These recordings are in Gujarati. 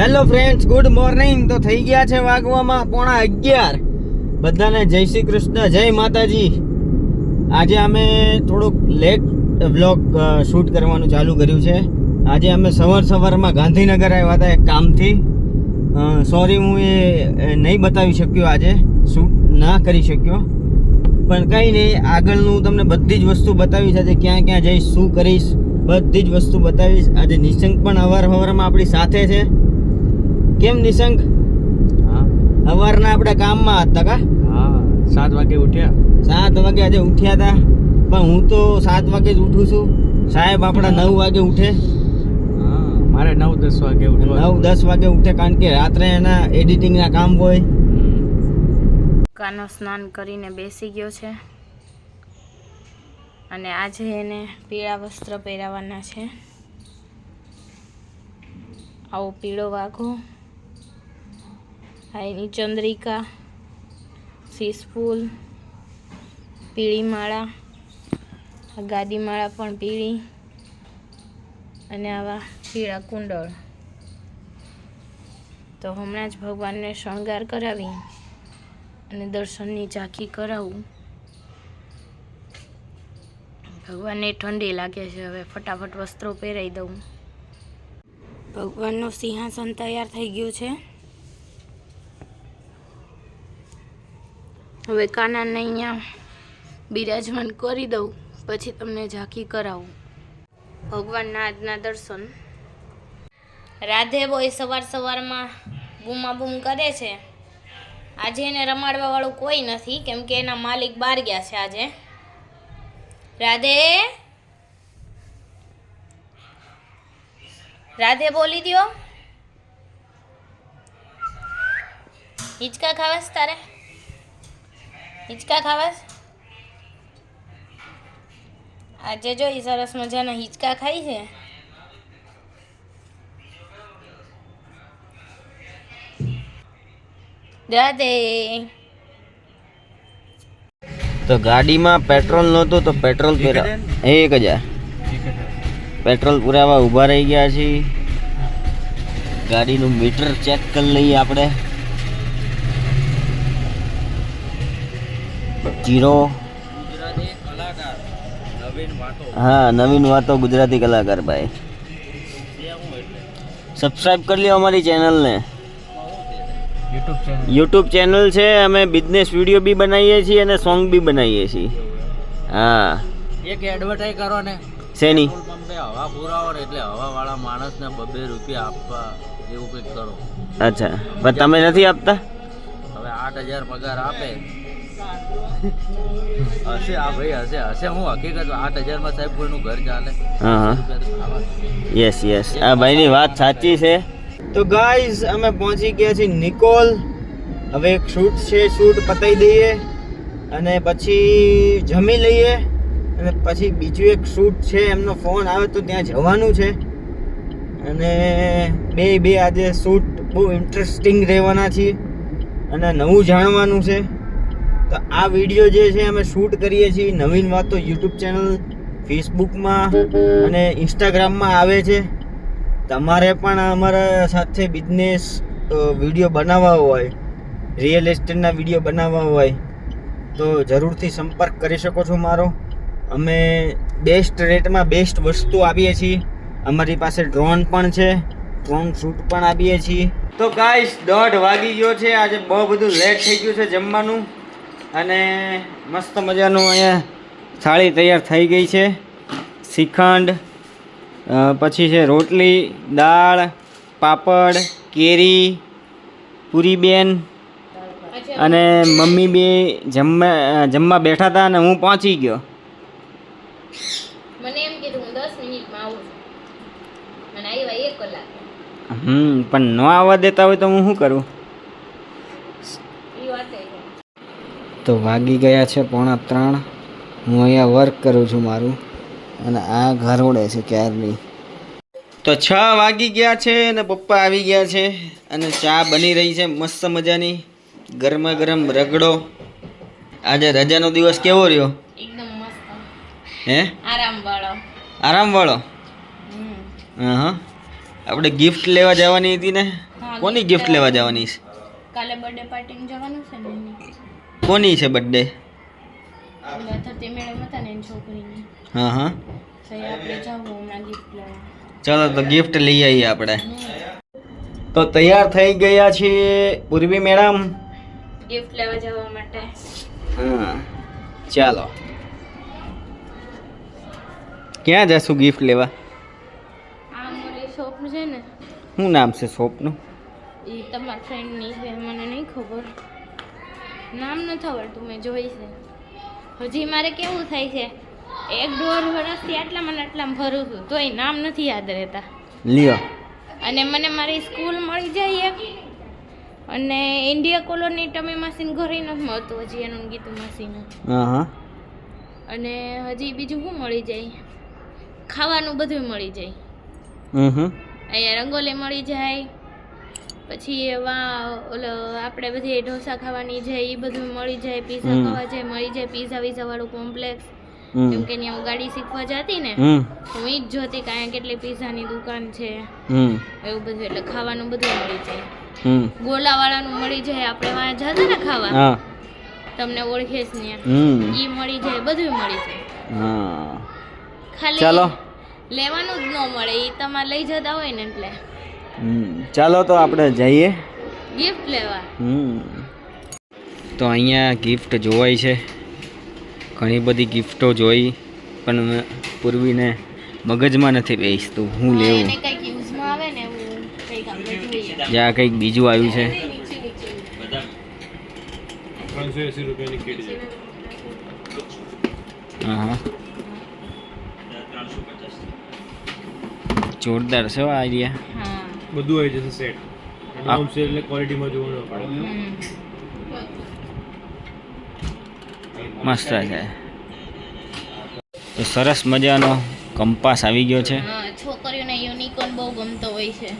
હેલો ફ્રેન્ડ્સ ગુડ મોર્નિંગ તો થઈ ગયા છે વાગવામાં પોણા અગિયાર. બધાને જય શ્રી કૃષ્ણ, જય માતાજી. આજે અમે થોડુંક લેટ વ્લોગ શૂટ કરવાનું ચાલુ કર્યું છે. આજે અમે સવાર સવારમાં ગાંધીનગર આવ્યા હતા એક કામથી. સોરી હું એ નહીં બતાવી શક્યો આજે. શૂટ ના કરી શક્યો. પણ કંઈ નહીં, આગળનું હું તમને બધી જ વસ્તુ બતાવીશ. આજે ક્યાં ક્યાં જઈશ, શું કરીશ, બધી જ વસ્તુ બતાવીશ. આજે નિશંક પણ અવાર હવારમાં આપણી સાથે છે. કેમ નિશંક હા. સવારના આપણે કામમાં હતા કા? હા સાત વાગે ઉઠ્યા. સાત વાગે આજે ઉઠ્યા હતા. પણ હું તો સાત વાગે જ ઉઠું છું. સાહેબ આપણા નવ વાગે ઉઠે. હા મારે નવ દસ વાગે ઉઠે નવ દસ વાગે ઉઠે કારણ કે રાત્રે એના એડિટિંગના કામ હોય. કાનો સ્નાન કરીને બેસી ગયો છે. અને આજે એને પીળા વસ્ત્ર પહેરાવાના છે. આવો પીળો વાઘો. એની ચંદ્રિકા સીસફૂલ પીળી માળા આ ગાદી માળા પણ પીળી અને આવા પીળા કુંડળ. તો હમણાં જ ભગવાનને શણગાર કરાવી અને દર્શનની ઝાંખી કરાવું. ભગવાનને ઠંડી લાગે છે, હવે ફટાફટ વસ્ત્રો પહેરાવી દઉં. ભગવાનનું સિંહાસન તૈયાર થઈ ગયું છે. હવે કાનાને અહીંયા બિરાજમાન કરી દઉં, પછી તમને ઝાંખી કરાવું. ભગવાનના આજના દર્શન. રાધે બોય સવાર સવારમાં બૂમા બૂમ કરે છે. આજે એને રમાડવા વાળું કોઈ નથી, કેમ કે એના માલિક બહાર ગયા છે આજે. રાધે! રાધે બોલી દ્યો. હિંચકા ખાવાસ તારે? હિંચકા ખાવાસ? આજે જો એ સરસ મજાના હિંચકા ખાઈ છે. રાધે તો ગાડીમાં પેટ્રોલ નહોતું તો પેટ્રોલ પુરા એક હજાર. પેટ્રોલ પુરાવા ઊભા રહી ગયા છીએ. ગાડીનું મીટર ચેક કરી લઈએ આપણે. જીરો. કલાકાર હા નવીન વાતો ગુજરાતી કલાકાર ભાઈ. સબસ્ક્રાઈબ કરી લ્યો અમારી ચેનલને. YouTube channel. છે અમે બિઝનેસ વીડિયો બી બનાવીએ છીએ અને સોંગ બી બનાવીએ છીએ. હા. એક એડવર્ટાઈઝ કરો ને. શેની? હવા પુરાવો હોય એટલે હવાવાળા માણસને બબે રૂપિયા આપવા એવું કંઈક કરો. અચ્છા. પણ તમે નથી આપતા? હવે આઠ હજાર પગાર આપે. હશે આ ભાઈ હશે હશે. હું હકીકત આઠ હજારમાં સાહેબ કોઈનું ઘર ચાલે. હા. યસ યસ આ ભાઈની વાત સાચી છે. તો ગાઈઝ અમે પહોંચી ગયા છીએ નિકોલ. હવે એક શૂટ છે શૂટ પતાવી દઈએ. અને પછી જમી લઈએ. અને પછી બીજું એક શૂટ છે એમનો ફોન આવે તો ત્યાં જવાનું છે. અને બે બે આજે શૂટ બહુ ઇન્ટરેસ્ટિંગ રહેવાના છીએ. અને નવું જાણવાનું છે. તો આ વીડિયો જે છે અમે શૂટ કરીએ છીએ નવીન વાતો યુટ્યુબ ચેનલ ફેસબુકમાં અને ઇન્સ્ટાગ્રામમાં આવે છે. તમારે પણ અમારા સાથે બિઝનેસ વીડિયો બનાવવા હોય રિયલ એસ્ટેટના વીડિયો બનાવવા હોય, તો જરૂરથી સંપર્ક કરી શકો છો મારો. અમે બેસ્ટ રેટમાં બેસ્ટ વસ્તુ આપીએ છીએ. અમારી પાસે ડ્રોન પણ છે ડ્રોન શૂટ પણ આપીએ છીએ. તો ગાઈસ દોઢ વાગી ગયો છે. આજે બહુ બધું લેટ થઈ ગયું છે જમવાનું. અને મસ્ત મજાનું અહીંયા થાળી તૈયાર થઈ ગઈ છે. શ્રીખંડ પછી છે રોટલી દાળ પાપડ કેરી પૂરી બેન અને મમ્મી બે જમવા જમવા બેઠા હતા અને હું પહોંચી ગયો. મને એમ કીધું હું દસ મિનિટમાં આવું છું. અને આવ્યા એક કલાક. હમ પણ ન આવવા દેતા હોય તો હું શું કરું એ વાત છે તો વાગી ગયા છે પોણા ત્રણ. હું અહીંયા વર્ક કરું છું મારું અને આ ઘર ઉડે છે ક્યારની. તો છ વાગી ગયા છે અને પપ્પા આવી ગયા છે અને ચા બની રહી છે મસ્ત મજાની. ગરમા ગરમ રગડો. આજે રજાનો દિવસ કેવો રહ્યો? એકદમ મસ્ત. હે? આરામ વાળો આરામવાળો? હમ. હા હા આપણે ગિફ્ટ લેવા જવાની હતી ને? કોની ગિફ્ટ લેવા જવાની. છે? કાલે બર્થડે પાર્ટીમાં જવાનું છે ને કોની છે બર્થડે થતી મેડમ હતા ને એની છોકરીની. હા હા. ચાલો તો ગિફ્ટ લઈ આવીએ આપણે. તો તૈયાર થઈ ગયા છીએ પૂર્વી મેડમ? ગિફ્ટ લેવા જવા માટે. હા. ચાલો. ક્યાં જશું ગિફ્ટ લેવા? શોપ છે ને? શું નામ છે શોપનું? એ તમારા ફ્રેન્ડની છે મને નહીં ખબર. નામ નથી આવડતું મેં જોઈ છે. હજી મારે કેવું થાય છે? એક દોઢ વર્ષથી આટલામાં ને આટલામાં ભરું છું તોય નામ નથી યાદ રહેતા. લ્યો. અને મને મારી સ્કૂલ મળી જાય એક અને ઇન્ડિયા કોલોની ટમી મશીન ઘરે નથી મળતું હજી એનું ગીતું મશીન અને હજી બીજું શું મળી જાય? ખાવાનું બધું મળી જાય. અહીંયા રંગોલી મળી જાય પછી એવા ઓલો આપણે બધી ઢોસા ખાવાની છે એ બધું મળી જાય પીઝા ખાવા જાય મળી જાય પીઝા વિઝા વાળું કોમ્પ્લેક્સ કેમ કે ત્યાં હું ગાડી શીખવા જતી ને હું ઈ જ જોતી કે અહીંયા કેટલી પીઝાની દુકાન છે. એવું બધું એટલે ખાવાનું બધું મળી જાય. ગોલા વાળાનું મળી જાય આપણે વાં જતા ને ખાવા. તમને ઓળખે જ નહીં ઈ મળી જાય બધું મળી જાય. ખાલી ચાલો. લેવાનું જ ન મળે એ તમારે લઈ જતા હોય ને એટલે. ચાલો તો આપણે જઈએ. ગિફ્ટ લેવા. હમ તો અહીંયા ગિફ્ટ જોવાય છે. ઘણી બધી ગિફ્ટો જોઈ પણ પૂર્વીને મગજમાં નથી બેસતું. હું લેવું? જ્યાં કંઈક બીજું આવ્યું છે. નીચે નીચે. હા હા જોરદાર છે આ આઈડિયા. બધું આવી જશે સેટ નામ છે એટલે ક્વોલિટીમાં જોવાનું પડે. મસ્ત છે. તો સરસ મજાનો કંપાસ આવી ગયો છે. છોકરીઓને યુનિકોર્ન બહુ ગમતો હોય છે.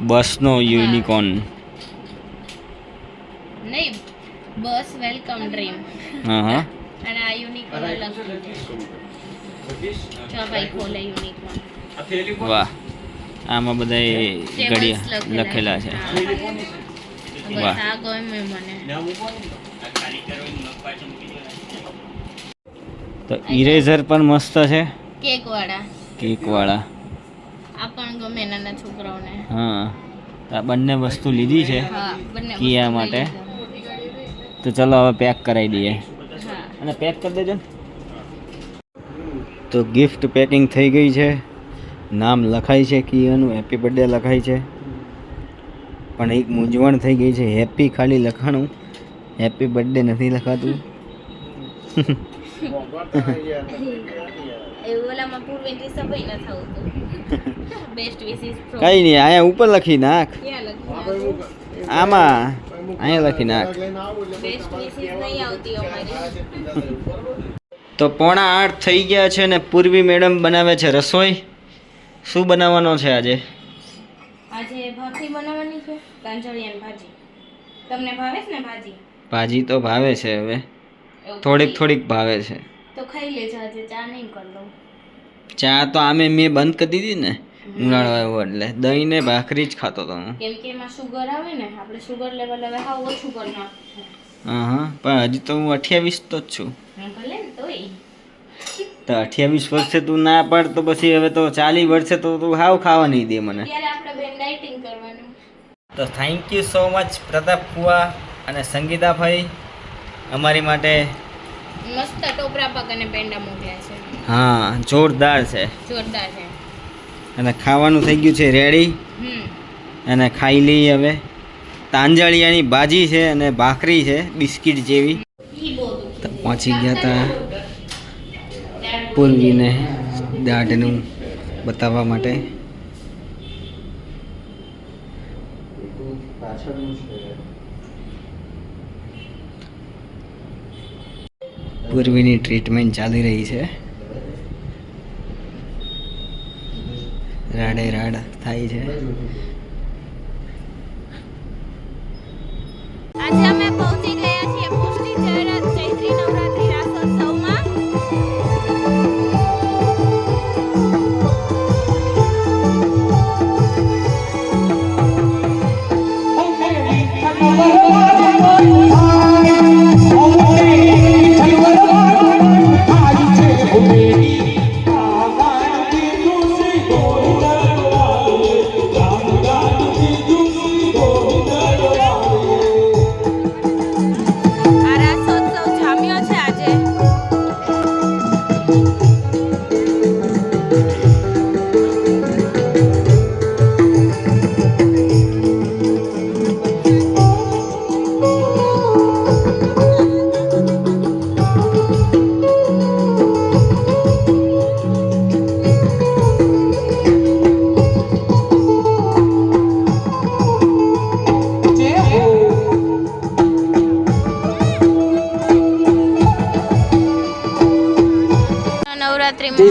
બસનો યુનિકોર્ન નહીં બસ વેલકમ ડ્રીમ હા હા. અને આ યુનિકોર્ન અલગ. જો ભાઈ ખોલે યુનિકોર્ન વાહ. આમાં બધા ઘડિયા લખેલા છે. વાહ. તો ઇરેઝર પણ મસ્ત છે. કેક વાળા કેક વાળા આ પણ ગમે નાના છોકરાઓને. હા. આ બંને વસ્તુ લીધી છે કિયા માટે? તો ચલો હવે પેક કરાવી દઈએ. અને પેક કરી દેજો ને. તો ગિફ્ટ પેકિંગ થઈ ગઈ છે. નામ લખાય છે કિયાનું હેપી બર્થડે લખાય છે. પણ એક મૂંઝવણ થઈ ગઈ છે હેપી ખાલી લખાણું. હેપી બર્થડે નથી લખાતું. કઈ નહીં અહીંયા ઉપર લખી નાખ. આમાં અહીંયા લખી નાખ. બેસ્ટ વિશિસ નહીં આવતી અમારી. તો પોણા આઠ થઈ ગયા છે ને પૂર્વી મેડમ બનાવે છે રસોઈ. શું બનાવવાનો છે આજે? આજે ભાખરી બનાવવાની છે કાંજળિયાની ભાજી. તમને ભાવે છે ને ભાજી? ભાજી તો ભાવે છે હવે. થોડીક થોડીક ભાવે છે. તો ખાઈ લેજો આજે ચા નહીં કરી લઉં ચા તો આમે મેં બંધ કરી દીધી ને ઉનાળો આવ્યો એટલે. દહીં ને ભાખરી જ ખાતો તો હું. કેમ કે એમાં શુગર આવે ને આપણે શુગર લેવલ હવે હા ઓછું કરી નાખશું. હા હા પણ હજી તો હું અઠ્યાવીસ તો જ છું. ભલે ને તોય. તો અઠ્યાવીસ વર્ષે તું ના પાડ તો પછી હવે તો ચાલી વર્ષે તો તું હાવ ખાવા નહીં દે મને. તો thank you so much Pratap Kuva અને સંગીતાભાઈ અમારી માટે મસ્ત ટોપરા પગ અને પેંડા મોકલ્યા છે. હા જોરદાર છે. જોરદાર છે. અને ખાવાનું થઈ ગયું છે રેડી અને ખાઈ લઈએ હવે. તાંજળિયાની ભાજી છે અને ભાખરી છે બિસ્કિટ જેવી. પહોંચી ગયા હતા પૂર્વીને દાઢનું બતાવવા માટે. પૂર્વીની ટ્રીટમેન્ટ ચાલી રહી છે. રાડે રાડ થાય છે.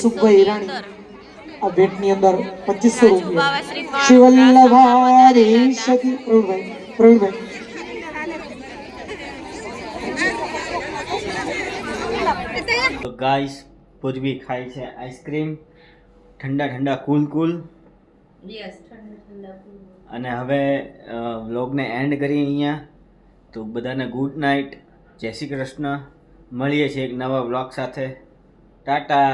મનસુખભાઈ ઈરાણી આ ભેટની અંદર પચીસો રૂપિયા. બાવાશ્રી પણ શિવલ્લભારી સખી પ્રવીણભાઈ પ્રવીણભાઈ ગાઈસ પૂર્વી ખાય છે આઈસ્ક્રીમ. ઠંડા ઠંડા કુલ કુલ. અને હવે વ્લોગને એન્ડ કરીએ અહીંયા. તો બધાને ગુડ નાઇટ જય શ્રી કૃષ્ણ. મળીએ છીએ એક નવા વ્લોગ સાથે. ટાટા.